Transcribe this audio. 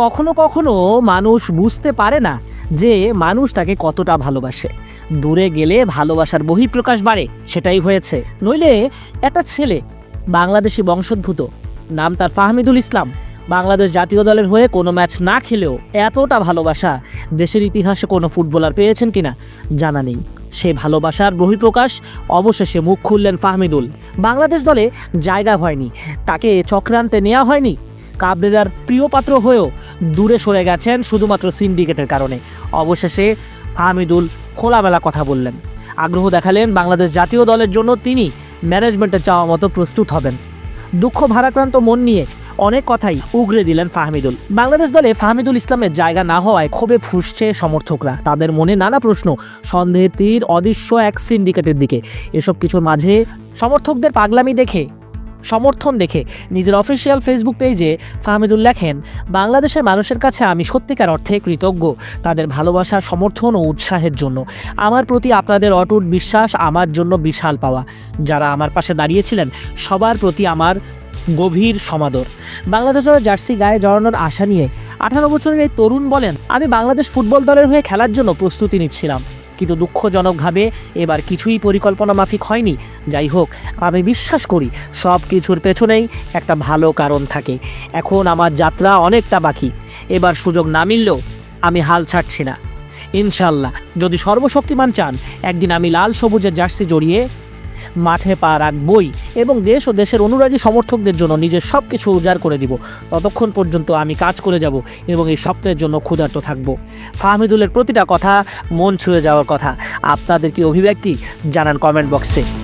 কখনো কখনো মানুষ বুঝতে পারে না যে মানুষ তাকে কতটা ভালোবাসে। দূরে গেলে ভালোবাসার বহিঃপ্রকাশ বাড়ে, সেটাই হয়েছে। নইলে একটা ছেলে, বাংলাদেশি বংশোদ্ভূত, নাম তার ফাহমিদুল ইসলাম, বাংলাদেশ জাতীয় দলের হয়ে কোনো ম্যাচ না খেলেও এতটা ভালোবাসা দেশের ইতিহাসে কোনো ফুটবলার পেয়েছেন কিনা জানা নেই। সে ভালোবাসার বহিঃপ্রকাশ অবশেষে মুখ খুললেন ফাহমিদুল। বাংলাদেশ দলে জায়গা হয়নি, তাকে চক্রান্তে নেওয়া হয়নি। কাবরেরার প্রিয় পাত্র হয়েও দূরে সরে গেছেন শুধুমাত্র সিন্ডিকেটের কারণে। অবশেষে ফাহমিদুল খোলামেলা কথা বললেন। আগ্রহ দেখালেন বাংলাদেশ জাতীয় দলের জন্য তিনি ম্যানেজমেন্টের চাওয়া মতো প্রস্তুত হবেন। দুঃখ ভারাক্রান্ত মন নিয়ে অনেক কথাই উগরে দিলেন ফাহমিদুল। বাংলাদেশ দলে ফাহমিদুল ইসলামের জায়গা না হওয়ায় ক্ষোভে ফুসছে সমর্থকরা। তাদের মনে নানা প্রশ্ন, সন্দেহের তীর, অদৃশ্য এক সিন্ডিকেটের দিকে। এসব কিছুর মাঝে সমর্থকদের পাগলামি দেখে সমর্থন দেখে নিজের অফিসিয়াল ফেসবুক পেজে ফাহমিদুল লেখেন বাংলাদেশের মানুষের কাছে আমি সত্যিকার অর্থে কৃতজ্ঞ তাদের ভালোবাসা, সমর্থন ও উৎসাহের জন্য। আমার প্রতি আপনাদের অটুট বিশ্বাস, আমার জন্য বিশাল পাওয়া। যারা আমার পাশে দাঁড়িয়েছিলেন, সবার প্রতি আমার গভীর সমাদর। বাংলাদেশের জার্সি গায়ে জড়ানোর আশা নিয়ে আঠারো বছরের এই তরুণ বলেন, আমি বাংলাদেশ ফুটবল দলের হয়ে খেলার জন্য প্রস্তুতি নিচ্ছিলাম। কিন্তু দুঃখজনকভাবে এবার কিছুই পরিকল্পনা মাফিক হয়নি। যাই হোক, আমি বিশ্বাস করি সব কিছুর পেছনেই একটা ভালো কারণ থাকে। এখন আমার যাত্রা অনেকটা বাকি। এবার সুযোগ না মিললেও আমি হাল ছাড়ছি না। ইনশাল্লাহ যদি সর্বশক্তিমান চান, একদিন আমি লাল সবুজের জার্সি জড়িয়ে মাঠে পা রাখবই এবং দেশ ও দেশের অনুরাগী সমর্থকদের জন্য নিজের সব কিছু উজাড় করে দিব। ততক্ষণ পর্যন্ত আমি কাজ করে যাব এবং এই স্বপ্নের জন্য ক্ষুধার্ত থাকব। ফাহমিদুলের প্রতিটা কথা মন ছুঁয়ে যাওয়ার কথা। আপনাদের কি অভিব্যক্তি? জানান কমেন্ট বক্সে।